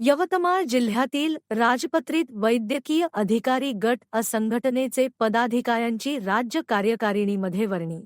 यवतमाळ जिल्ह्यातील राजपत्रित वैद्यकीय अधिकारी गट असंघटनेचे पदाधिकाऱ्यांची राज्य कार्यकारिणीमध्ये वर्णी.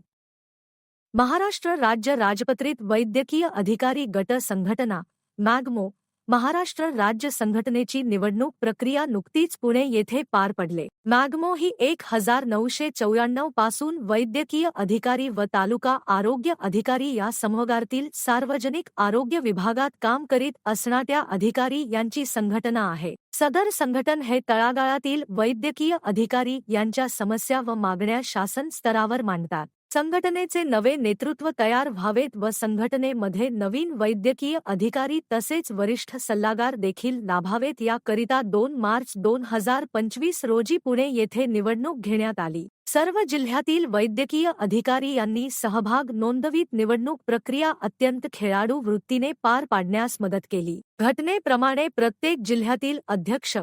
महाराष्ट्र राज्य राजपत्रित वैद्यकीय अधिकारी गट संघटना मॅगमो महाराष्ट्र राज्य संघटनेची निवडणूक प्रक्रिया नुकतीच पुणे येथे पार पडले. मॅगमो ही एक हजार नऊशे चौऱ्याण्णवपासून वैद्यकीय अधिकारी व तालुका आरोग्य अधिकारी या समूहातील सार्वजनिक आरोग्य विभागात काम करीत असणाऱ्या अधिकारी यांची संघटना आहे. सदर संघटन हे तळागाळातील वैद्यकीय अधिकारी यांच्या समस्या व मागण्या शासन स्तरावर मांडतात. संघटनेचे नवे नेतृत्व तयार व्हावेत व संघटनेमध्ये नवीन वैद्यकीय अधिकारी तसेच वरिष्ठ सल्लागार देखील लाभावेत. याकरिता दोन मार्च दोन हजार पंचवीस रोजी पुणे येथे निवडणूक घेण्यात आली. सर्व जिल्ह्यातील वैद्यकीय अधिकारी यांनी सहभाग नोंदवीत. निवडणूक प्रक्रिया अत्यंत खेळाडू वृत्तीने पार पाडण्यास मदत केली. घटनेप्रमाणे प्रत्येक जिल्ह्यातील अध्यक्ष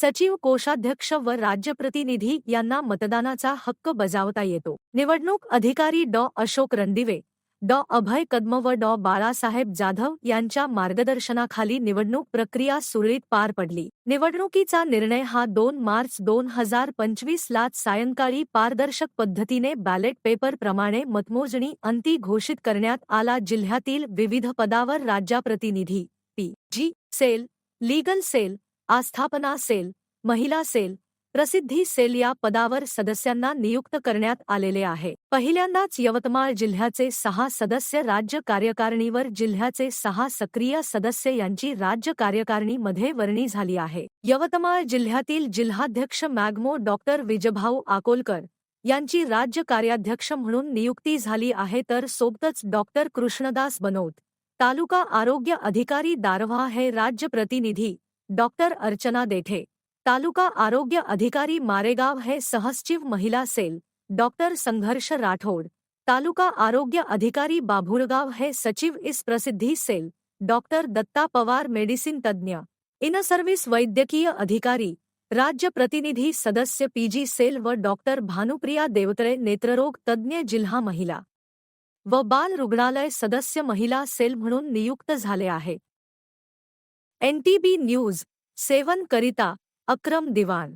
सचिव कोषाध्यक्ष व राज्य प्रतिनिधी यांना मतदानाचा हक्क बजावता येतो. निवडणूक अधिकारी डॉ. अशोक रणदिवे डॉ. अभय कदम व डॉ. बाळासाहेब जाधव यांच्या मार्गदर्शनाखाली निवडणूक प्रक्रिया सुरळीत पार पडली. निवडणुकीचा निर्णय हा दोन मार्च दोन हजार पंचवीस लाच सायंकाळी पारदर्शक पद्धतीने बॅलेट पेपर प्रमाणे मतमोजणी अंती घोषित करण्यात आला. जिल्ह्यातील विविध पदावर राज्याप्रतिनिधी P. G. Cell legal cell आस्थापना सेल महिला सेल प्रसिद्धी सेल या पदावर सदस्यांना नियुक्त करण्यात आलेले आहे. पहिल्यांदाच यवतमाळ जिल्ह्याचे सहा सदस्य राज्य कार्यकारिणीवर जिल्ह्याचे सहा सक्रिय सदस्य यांची राज्य कार्यकारिणीमध्ये वर्णी झाली आहे. यवतमाळ जिल्ह्यातील जिल्हाध्यक्ष मॅग्मो डॉक्टर विजभाऊ आकोलकर यांची राज्य कार्याध्यक्ष म्हणून नियुक्ती झाली आहे तर सोबतच डॉक्टर कृष्णदास बनोत तालुका आरोग्य अधिकारी दारव्हा हे राज्य प्रतिनिधी डॉक्टर अर्चना देठे, तालुका आरोग्य अधिकारी मारेगाव है सहसचिव महिला सेल, डॉक्टर संघर्ष राठौड़ तालुका आरोग्य अधिकारी बाभुळगाव है सचिव इस प्रसिद्धी cell, doctor Datta Pawar medicine तज्ञ इन सर्व्हिस वैद्यकीय अधिकारी, राज्य प्रतिनिधि सदस्य पीजी सेल व डॉक्टर भानुप्रिया देवतळे नेत्ररोग तज्ञ जिल्हा महिला, व बाल रुग्णालय सदस्य महिला सेल म्हणून नियुक्त झाले आहेत एनटीबी न्यूज सेवन करिता अक्रम दिवाण.